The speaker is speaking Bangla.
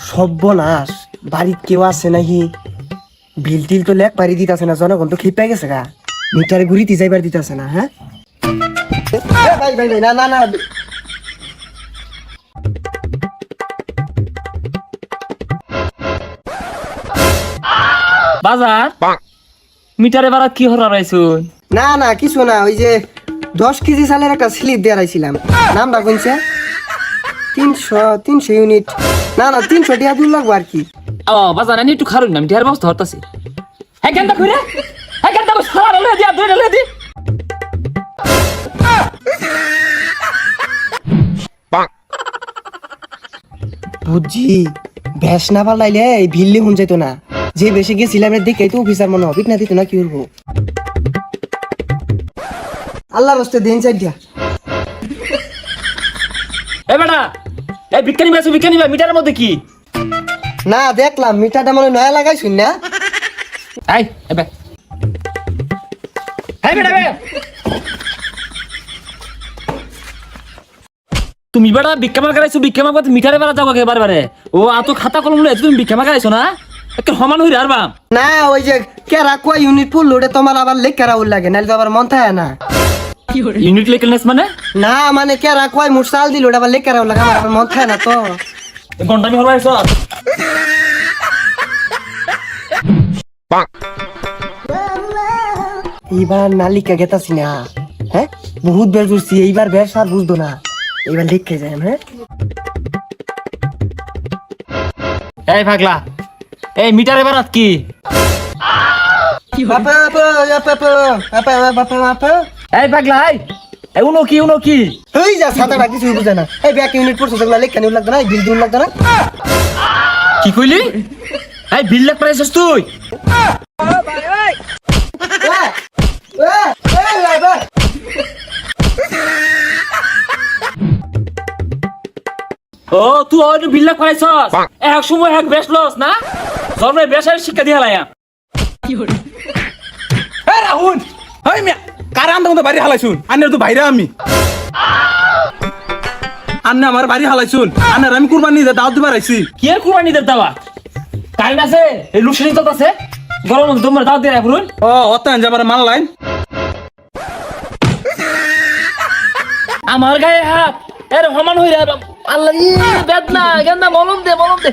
সর্বনাশ বাড়ির কেউ আছে নাকি? বিল টিল তো লেখ পারি দিতেছে না জনগণ তো খিপে গেছে গা। মিটারে ঘুরিতে যাইবার দিতেছে না হ্যাঁ এ ভাই ভাই ভাই না না না বাজার মিটারে বাড়া কি হরা না না কিছু না ওই যে দশ কেজি চালের একটা স্লিপ দিয়ে রাইছিলাম নামটা কোনছে তিনশো তিনশো ইউনিট না না তিনশো টিয়া দূর লাগবো আর কি। ও বাজার আমি একটু খারুন না মিটার ব্যবস্থা হতাছি হ্যাঁ কেন হ্যাঁ কেন দেখো? সারা লয়ে দিয়া দুইটা লয়ে দি বুঝছি ভ্যাস না পালাইলে ভিল্লি হুন যাইতো না। যে বেশি গেছিলাম দেখে তো অফিসার মনে হবে না দিত না কি করব। আল্লাহ রস্তে দিন চাই দিয়া এ বেটা এই বিজ্ঞানী বেসো বিজ্ঞানী ভাই মিটারের মধ্যে কি? না দেখলাম মিঠাটা মনে নয়া লাগাইছুন না? এই এবে এই বেটা বে। তুমি বেটা ভিক্ষা মার গাইছো ভিক্ষা মার কথা মিটারে বেড়া যাব বারে বারে। ও আতো খাতা কলম লয়ে তুমি ভিক্ষা মার গাইছো না? একটা সমান হই আর বাম না ওই যে কেরা কয় ইউনিট পুল ওটা তোমার আবার লেখ কেরা উল লাগে নাহলে তো আবার মন থাকে না। ইউনিট লেকেলনেস মানে? না মানে কেরা কয় মুঠ চাল দিল ওটা কেরা উল লাগে আমার মন থাকে না তো। ঘণ্টা আমি হরবাইছো এইবার নালিকা গেতাছি না হ্যাঁ? বহুত বের করছি এইবার বের সার বুঝতো না। এইবার লিখে যায় হ্যাঁ? এই পাগলা এই মিটারে বারাত কি? বাপা বাপা বাপা বাপা বাপা বাপা। এই পাগলা এই এই উনো কি উনো কি? এই যা সাঁতারা কিছু বুঝে না। এই ব্যাক ইউনিট পড়ছে সেগুলো লেখা নিউ লাগতো না বিল দিন লাগতো না। কি কইলি? এই বিল লাগ পাইছস তুই। ও তুই হয়তো বিল লাগ পাইছস এক সময় এক বেশ লস না? জন্মে বেশের শিক্ষা দিয়া লাইয়া। এই রাহুল এই মিয়া কার আন্দার মতো বাড়ি হালাইছুন? আন্নের তো বাইরে আমি। আন্নে আমার বাড়ি হালাইছুন। আন্নের আমি কুরবানি দিয়ে দাওয়াত দিবার আইছি কি আর কুরবানি দের দাওয়া কারেন্ট আছে এই তো আছে। গরম তোমার দাওয়াত দিয়ে রাখুন ও অত্যান যাবার মাল লাইন। আমার গায়ে হাত এর সমান হই রে আল্লাহ বেদনা গেন্দা মলম দে মলম দে।